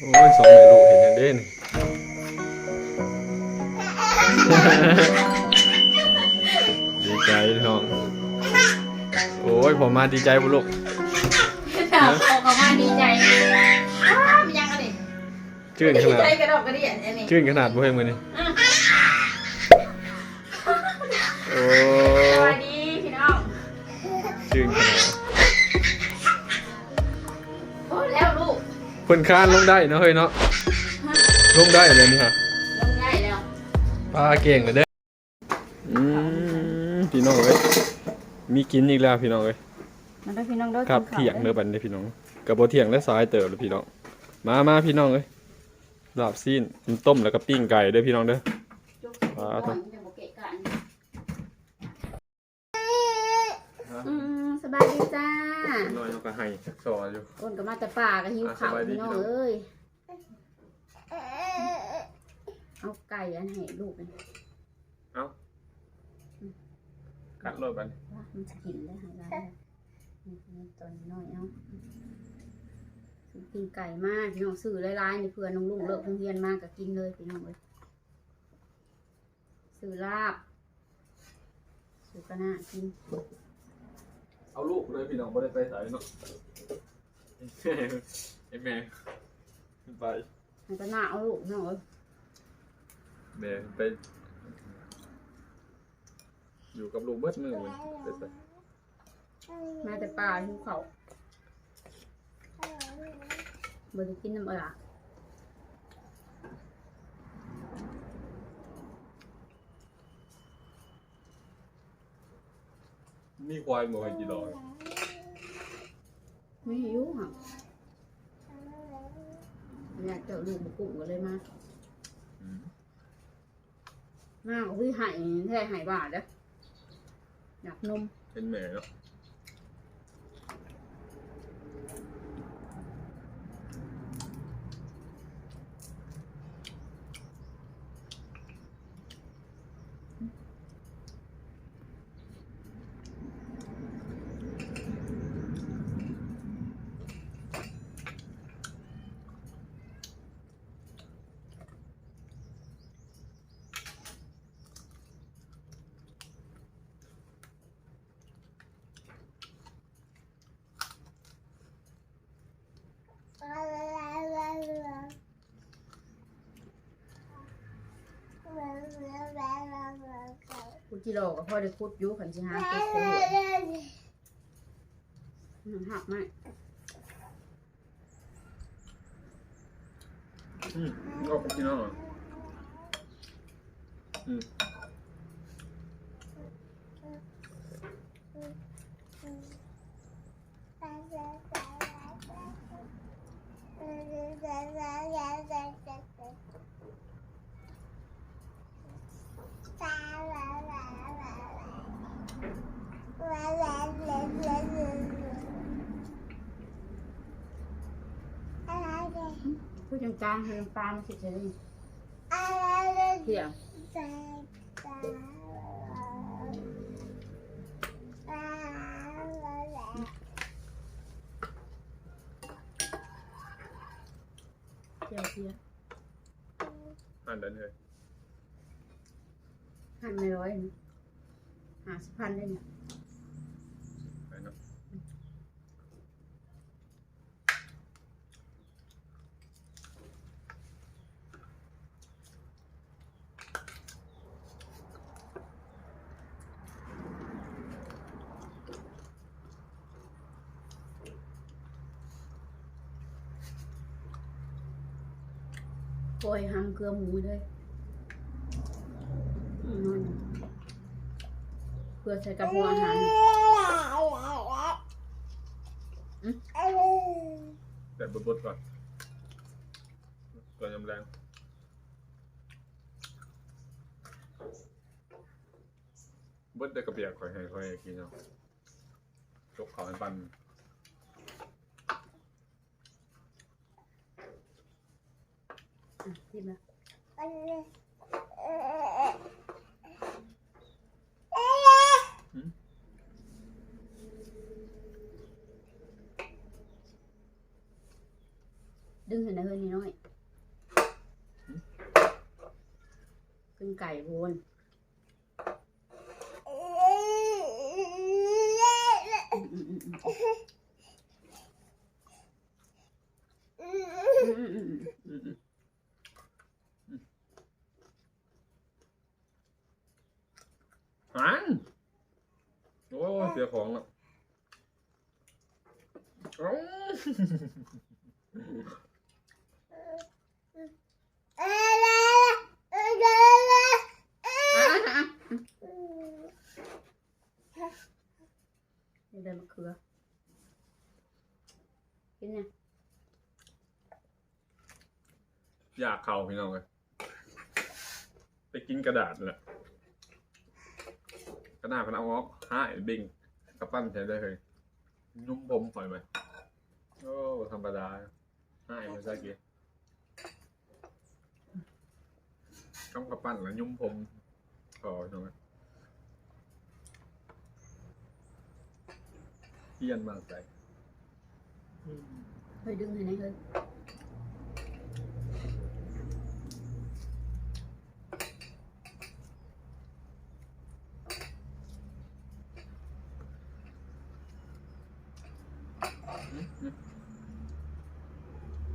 โอ้ยสองแม่ลูกเห็นอย่างเด่นดีใจน้อง โอ้ยผมมาดีใจบุลูกถามเขาเขามาดีใจอ้าวมันยังกันดิชื่นขดีนาดใจกระดอกกระเดี่ยนอันนี้ชื่นขนาดบ่เห็นมือนี่โเพิ่นคานลงได้เนาะเฮ้ยเนาะลงได้เลยนี่ฮะลงได้แล้วปลาเก่งเลยเด้ออืมพี่น้องเอ้ยมีกินอีกแล้วพี่น้องเอ้ยมันได้พี่น้องเด้อครับเถียงเด้อบัดนี้พี่น้องกับบ่เถียงและสายเติบเลยพี่น้องมามาพี่น้องเอ้ยลาบซีนกินต้มแล้วก็ปิ้งไก่เด้อพี่น้องเด้ออ่าครัอ่าบจะบอกเกะกะอืมสบายดีจ้า น้อยเขาก็ให้สักซออยู่คนก็มาแต่ป่าก็หิวข้าวอะสบายดีพี่น้องพี่น้องเอ้ยเอาไก่อันให้ลูกเลยเอ้ากัดรถบัดนี้ว่ามันจะกินได้หายได้นี่ตัวน้อยเอาซื้อกินไก่มากพี่น้องซื้อหลายๆนี่เพื่อนน้องลุงเลิกโรงเรียนมากก็กินเลยพี่น้องเอ้ยซื้อลาบซื้อกระนากิน เอาลูกเลยพี่น้องบ่ได้ไปไสเนาะไอ้แม่ไปมันก็น่าเอาลูกพี่น้องเอ้ยแม่ไป อยู่กับลูกเบิดมือมันไปใส่มาแต่ป่าหิวเขาวบ่ได้กินน้ำเอล่ะมีควายบ่ให้กี่ดอกไม่หิวค่ะ อยากเจอลูกมากุ้งก็เลยมาอืมมาก็พี่หาย แท้หายบาดเด้ออยากนมเป็นแม่เนาะคุดจิโร่ก็พอได้คุดอยู่ขันสิหาคุดโคหัหักไหมอืมก็พี่น้องอะอืม จังกลางให้จังปลามาสิเฉยๆเที่ยงเที่ยวเที่ยวอ่านได้เลยหันไม่ร้อยนะหาสิบพันได้เนี่ย ปล่อยหางเกลือหมูเลยเพื่อใส่กับหัวอาหารแต่บดๆก่อนก่อนยำแรงบดได้กระเบียกข่อยให้ข่อยกินเนาะจกขาวให้ปัน อะทิมละอดึงเห็นไหมเฮ้ยนี่น้อยเป็นไก่โวน อืมอืมอืมอืมอืมอืมอืม อืมอืมหันโอ้เสียของแล้วเอ้าอะอะอะนี่ได้มะเขือกินเนี่ยอยากเข่าพี่น้องเลยไปกินกระดาษแหละกระดาษมันเอาออกห้ายบิงกระปั้นใช้ได้เลยนุ่มผมปล่อยไหม โอ้ธรรมดาห้ายมันได้กี่ต้องกระปั้นแล้วยุ่มผมขอใช่ไหมเพี้ยนมากใจเฮ้ยดึงเห็นไหมเฮ้ย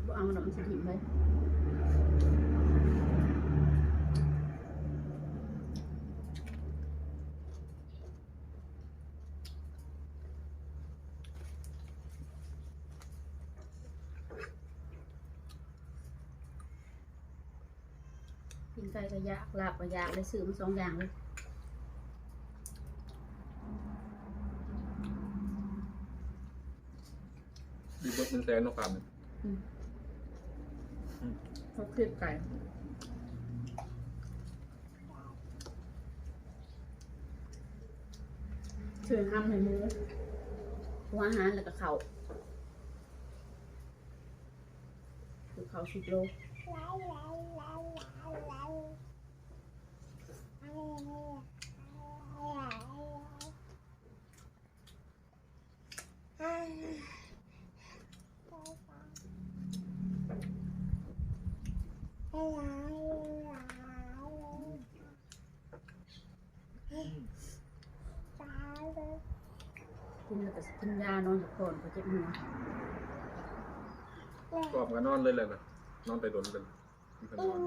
บ่เอาดอกมันสิถิ่มเลย กินไก่ก็ยากลาบก็ยากเลยซื้อมาสองอย่างเลยดีเบิร์ดมันแซนนกความเนี่ยเขาเครียดไก่เชิญห้ามให้มือหัวอาหารแล้วก็เขาคือเขาสิบโล กินแล้วก็สิกินยานอนอยู่กับคนก็เจ็บหัวกรอบกันนอนเลยเลยนะนอนไปโดนเลยมีคนนอน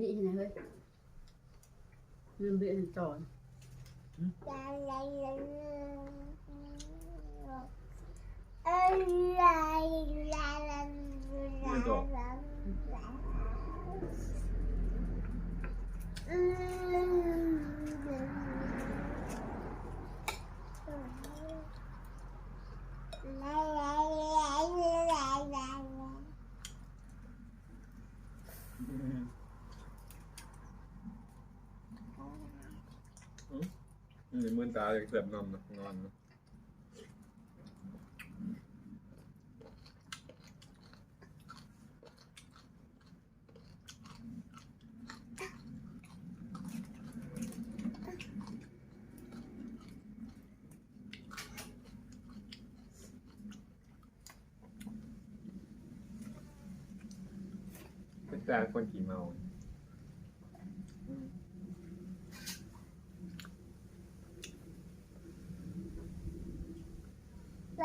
ดีที่ไหนเฮ้ย เงินเบี้ยจอ นมีมือตาเสียบนอนนอนแต่คนขี่เมา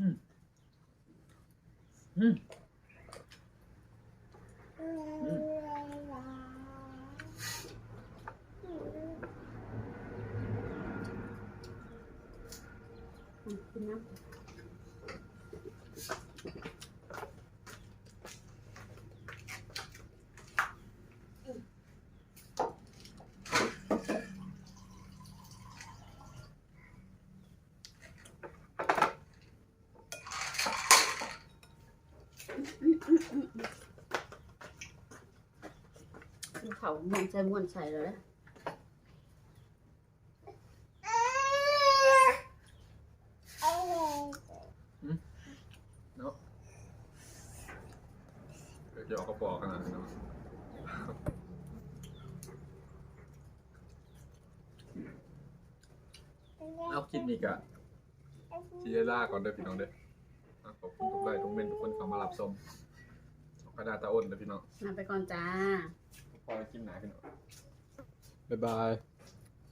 อืม อืม อืมกินน้ำ เขาม้วนใส่ม้วนใส่เลยนะ เนาะเดี๋ยวจะออกกระป๋อขนาดนี้เนาะ เอาคลิปนี้กะที่ได้ล่าก่อนเด้อพี่น้องเด้ออะขอบคุณทุกไลค์ทุกเมนทุกคนเข้ามารับชมกระดาษตาอ้นเด้อพี่น้องลาไปก่อนจ้า พอกินหนาพี่น้องบ๊ายบาย